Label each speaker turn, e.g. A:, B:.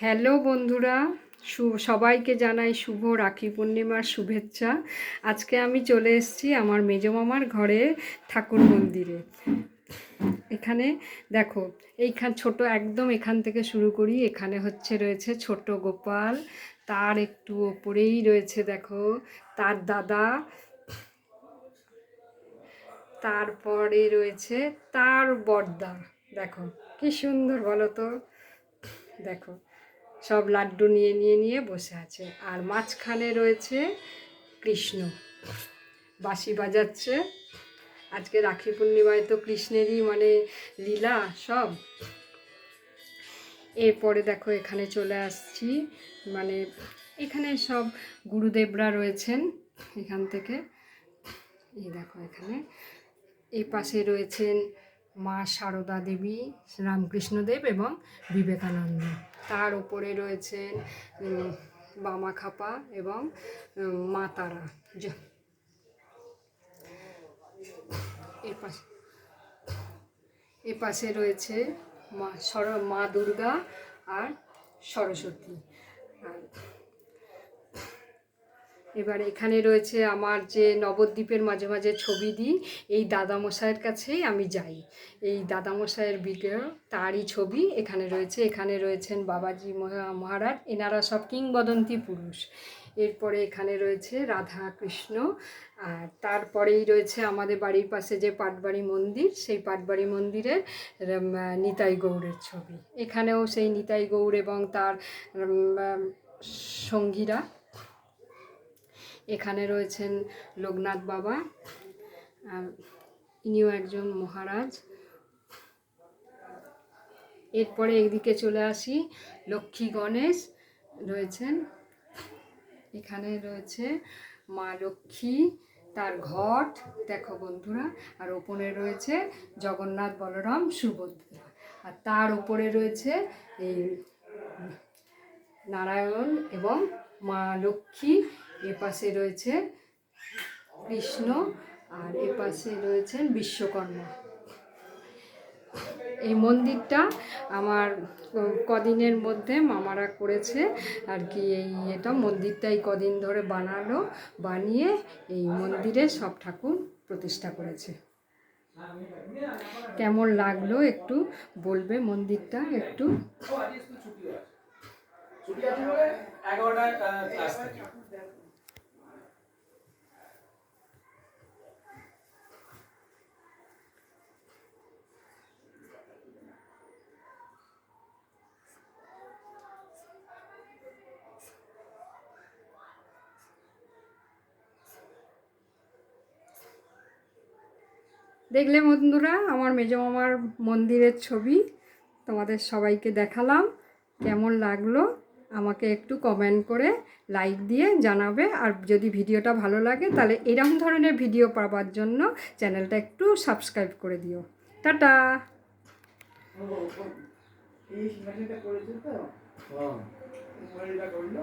A: Hello বন্ধুরা সবাইকে জানাই শুভ রাখি পূর্ণিমার শুভেচ্ছা। আজকে আমি চলে এসেছি আমার মেজমামার ঘরে ঠাকুর মন্দিরে। এখানে দেখো, এইখান, ছোট একদম এখান থেকে শুরু করি। এখানে হচ্ছে রয়েছে ছোট গোপাল, তার একটু ওপরেই রয়েছে দেখো, তার দাদা, তারপরে রয়েছে তার বর্দা। দেখো, কি সুন্দর বলো তো। দেখো সব লাড্ডু নিয়ে নিয়ে নিয়ে বসে আছে। আর মাঝখানে রয়েছে কৃষ্ণ। বাঁশি বাজাচ্ছে। আজকে রাখি পূর্ণিমায় তো কৃষ্ণেরই মানে লীলা সব। এরপরে দেখো এখানে চলে আসছি। মানে এখানে সব গুরুদেবরা রয়েছেন এখান থেকে। এই দেখো এখানে। এই পাশে রয়েছেন মা সারদা দেবী রামকৃষ্ণদেব এবং বিবেকানন্দ। তার উপরে রয়েছেন বামা খাপা এবং মা তারা। এর এ পাশে রয়েছে মা সর মা দুর্গা আর সরস্বতী। আর এবার এখানে রয়েছে আমার যে নবদ্বীপের মাঝে মাঝে ছবি দিই, এই দাদামশাইয়ের কাছেই আমি যাই। এই দাদামশাইয়ের বিগ্রহ, তারই ছবি এখানে রয়েছে। এখানে রয়েছেন বাবাজি মহা- মহারাজ, এনারা সব কিংবদন্তি পুরুষ। এরপরে এখানে রয়েছে রাধা কৃষ্ণ আর তারপরেই রয়েছে আমাদের বাড়ির পাশে যে পাটবাড়ি মন্দির, সেই পাটবাড়ি মন্দিরের নিতাই গৌড়ের ছবি। এখানেও সেই নিতাই গৌড় এবং তার সঙ্গীরা এখানে রয়েছেন লোকনাথ বাবা, আর ইনিও একজন মহারাজ। এরপরে এদিকে চলে আসি, লক্ষ্মী গণেশ রয়েছেন। এখানে রয়েছে মা লক্ষ্মী, তার ঘট, দেখো বন্ধুরা, আর ওপরে রয়েছে জগন্নাথ বলরাম, সুভদ্রা। আর তার উপরে রয়েছে এই নারায়ণ এবং মা লক্ষ্মী, এ পাশে রয়েছে কৃষ্ণ আর এ পাশে রয়েছেন বিশ্বকর্মা। এই মন্দিরটা আমার কদিনের মধ্যে মামারা করেছে আর কি, এই এটা মন্দিরটা এই কদিন ধরে বানালো, বানিয়ে এই মন্দিরে সব ঠাকুর প্রতিষ্ঠা করেছে। কেমন লাগল একটু বলবে মন্দিরটা একটু?
B: এগারোটায় ক্লাস থাকে।
A: দেখলে বন্ধুরা, আমার মেজ মামার মন্দিরের ছবি, তোমাদের সবাইকে দেখালাম, কেমন লাগল? আমাকে একটু কমেন্ট করে লাইক দিয়ে জানাবে। আর যদি ভিডিওটা ভালো লাগে তাহলে এরকম ধরনের ভিডিও পাওয়ার জন্য চ্যানেলটা একটু সাবস্ক্রাইব করে দিও। টাটা!
B: এই তো? হ্যাঁ। করল?